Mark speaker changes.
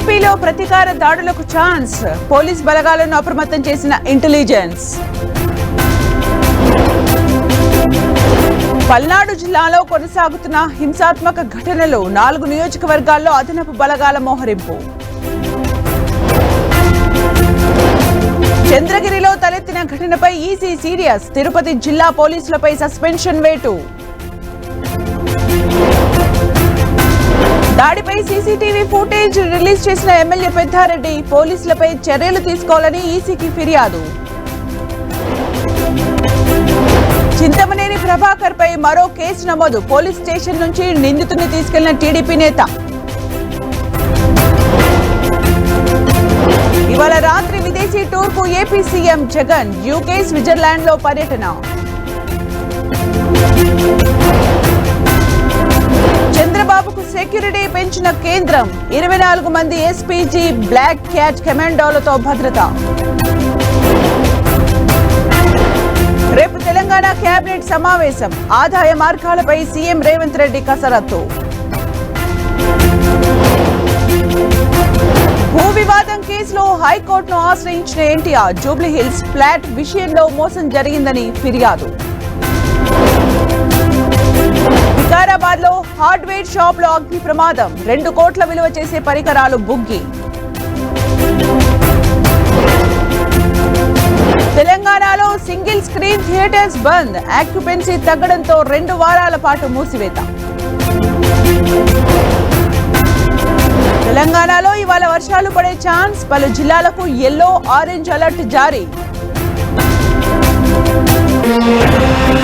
Speaker 1: ఏపీలో ప్రతీకార దాడులకు ఛాన్స్. పోలీస్ బలగాలను అప్రమత్తం చేసిన ఇంటెలిజెన్స్. పల్నాడు జిల్లాలో కొనసాగుతున్న హింసాత్మక ఘటనలు నాలుగు నియోజకవర్గాల్లో అదనపు బలగాల మోహరింపు. చంద్రగిరిలో తలెత్తిన ఘటనపై ఈసీ సీరియస్. తిరుపతి జిల్లా పోలీసులపై సస్పెన్షన్ వేటు. దాడిపై సీసీటీవీ ఫుటేజ్ రిలీజ్ చేసిన ఎమ్మెల్యే పెద్దారెడ్డి పోలీసులపై చర్యలు తీసుకోవాలని ఈసీకి ఫిర్యాదు. చింతమనేని ప్రభాకర్ పై మరో కేసు నమోదు. పోలీస్ స్టేషన్ నుంచి నిందితుని తీసుకెళ్ళిన టీడీపీ నేత. ఇవాళ రాత్రి విదేశీ టూర్కు ఏపీ సీఎం జగన్ యూకే స్విట్జర్లాండ్లో పర్యటన. సెక్యూరిటీ పెంచిన కేంద్రం. ఇరవై నాలుగు మంది ఎస్పీజీ బ్లాక్ క్యాట్ కమాండోలతో భద్రత. రేపు తెలంగాణ కేబినెట్ సమావేశం. ఆదాయ మార్గాలపై సీఎం రేవంత్ రెడ్డి కసరత్తు. భూ వివాదం కేసులో హైకోర్టును ఆశ్రయించిన ఎన్టీఆర్ జూబ్లీహిల్స్ ఫ్లాట్ విషయంలో మోసం జరిగిందని ఫిర్యాదు. హార్డ్వేర్ షాప్లో అగ్ని ప్రమాదం. రెండు కోట్ల విలువ చేసే పరికరాలు బుగ్గి. తెలంగాణలో single screen theatres bandh. Occupancy తగ్గడంతో రెండు వారాల పాటు మూసివేత. తెలంగాణలో ఇవాళ వర్షాలు పడే ఛాన్స్. పలు జిల్లాలకు ఎల్లో ఆరెంజ్ అలర్ట్ జారీ.